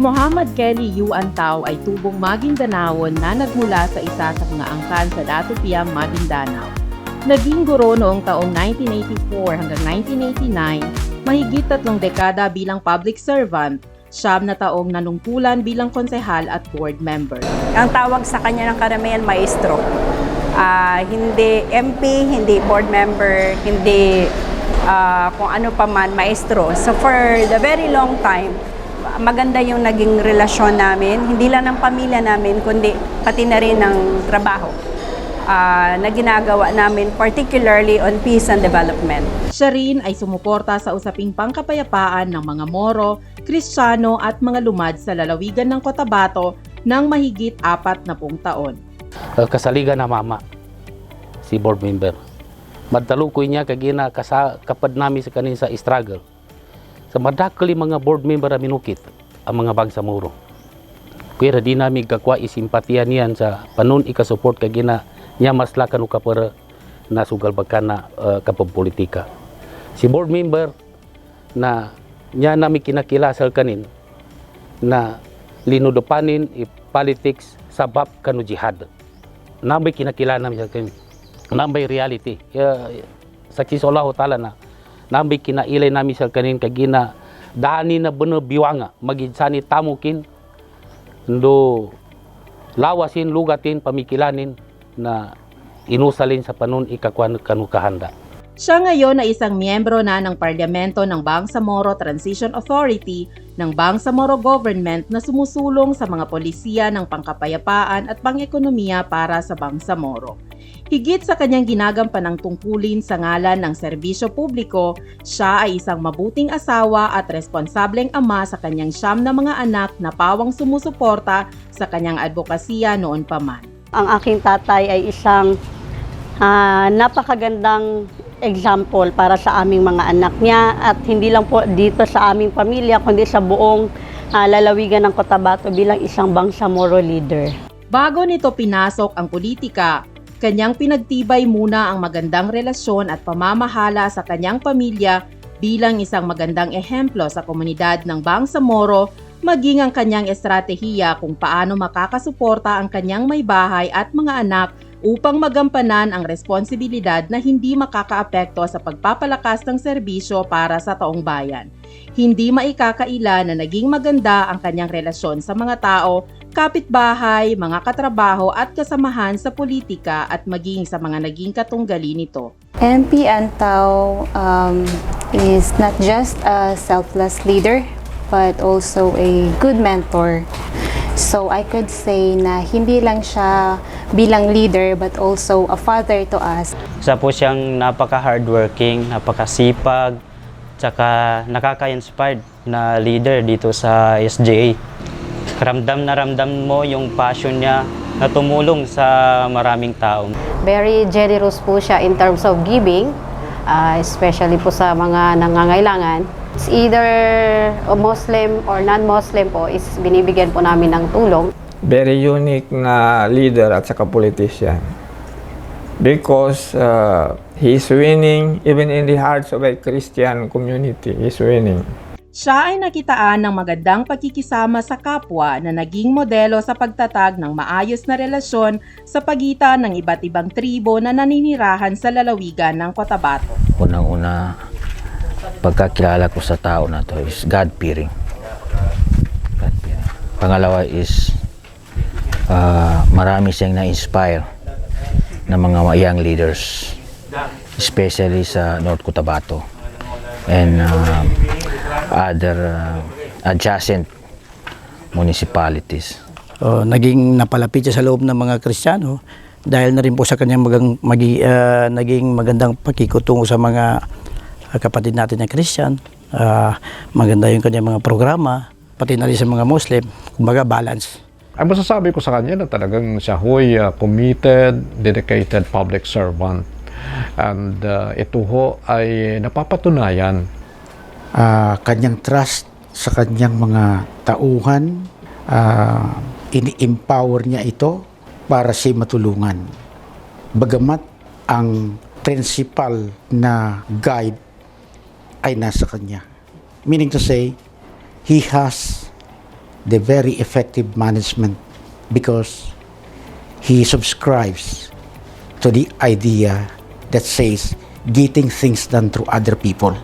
Muhammad Kelly Yu Antao ay tubong Maguindanao na nagmula sa isa sa mga angkan sa Datupiang Maguindanao. Naging guro noong taong 1984 hanggang 1989, mahigit tatlong dekada bilang public servant, siyam na taong nanungkulan bilang konsehal at board member. Ang tawag sa kanya ng karamihan, maestro. Ah, hindi MP, hindi board member, hindi ah, kung ano pa man, maestro. So for the very long time, maganda yung naging relasyon namin, hindi lang ng pamilya namin, kundi pati na rin ng trabaho ah, na ginagawa namin, particularly on peace and development. Siya rin ay sumuporta sa usaping pangkapayapaan ng mga Moro, Kristiyano at mga lumad sa lalawigan ng Cotabato ng mahigit apat na pung taon. uh, kasaligan na mama si board member madtalukoy niya kay gina kasa, kapad nami sa kanin sa struggle sa madakali mga board member na minukit ang mga bangsamuro pero di nami kakwa isimpatiya niyan sa panun ika-support kay gina niya mas lakan ka para nasugal bagkana uh, kapag-politika si board member na niya nami kinakilasal kanin na linudopanin i politics sabab kanu jihad. Nambay kinakilala namin sa kanin. Nambay reality. Ya, saksi sa Allah Ta'ala na nambay kinailay namin sa kanin kagina dani na bener biwanga. Maginsani tamukin ndo lawasin lugatin pamikilanin na inusalin sa panun ikakwan kanu kahanda Siya ngayon ay isang miyembro na ng Parlamento ng Bangsamoro Transition Authority ng Bangsamoro Government na sumusulong sa mga polisiya ng pangkapayapaan at pangekonomiya para sa Bangsamoro. Higit sa kanyang ginagampan ng tungkulin sa ngalan ng serbisyo publiko, siya ay isang mabuting asawa at responsableng ama sa kanyang siyam na mga anak na pawang sumusuporta sa kanyang advokasya noon pa man. Ang aking tatay ay isang ah, napakagandang example para sa aming mga anak niya at hindi lang po dito sa aming pamilya kundi sa buong ah, lalawigan ng Cotabato bilang isang Bangsamoro leader. Bago nito pinasok ang politika, kanyang pinagtibay muna ang magandang relasyon at pamamahala sa kanyang pamilya bilang isang magandang ehemplo sa komunidad ng Bangsamoro maging ang kanyang estratehiya kung paano makakasuporta ang kanyang may bahay at mga anak upang magampanan ang responsibilidad na hindi makakaapekto sa pagpapalakas ng serbisyo para sa taong bayan. Hindi maikakaila na naging maganda ang kanyang relasyon sa mga tao kapitbahay, mga katrabaho at kasamahan sa politika at maging sa mga naging katunggali nito. MP Antao um, is not just a selfless leader, but also a good mentor. So I could say na hindi lang siya bilang leader, but also a father to us. Isa po siyang napaka-hardworking, napakasipag, tsaka nakaka-inspired na leader dito sa SJA. Ramdam na ramdam mo yung passion niya na tumulong sa maraming tao. Very generous po siya in terms of giving, uh, especially po sa mga nangangailangan. It's either a Muslim or non-Muslim po is binibigyan po namin ng tulong. very unique na leader at saka politician. Because uh, he's winning even in the hearts of a Christian community. He's winning. Siya ay nakitaan ng magandang pagkikisama sa kapwa na naging modelo sa pagtatag ng maayos na relasyon sa pagitan ng iba't ibang tribo na naninirahan sa lalawigan ng Cotabato. Unang-una, pagkakilala ko sa tao na to is God-fearing. God-fearing. Pangalawa is ah, marami siyang na-inspire ng mga young leaders, especially sa North Cotabato and ah, other ah, adjacent municipalities. uh, naging napalapit siya sa loob ng mga Kristiyano dahil na rin po sa kanyang magang, magi, ah, naging magandang pakikutungo sa mga kapatid natin na Christian. Ah, maganda yung kanyang mga programa, pati na rin sa mga Muslim. Kumbaga balance. Ang masasabi ko sa kanya na talagang siya ho'y uh, committed, dedicated public servant. And uh, ito ho ay napapatunayan ah, kanyang trust sa kanyang mga tauhan, ah, ini-empower niya ito para si matulungan. Bagamat ang principal na guide ay nasa kanya. Meaning to say, he has the very effective management because he subscribes to the idea that says getting things done through other people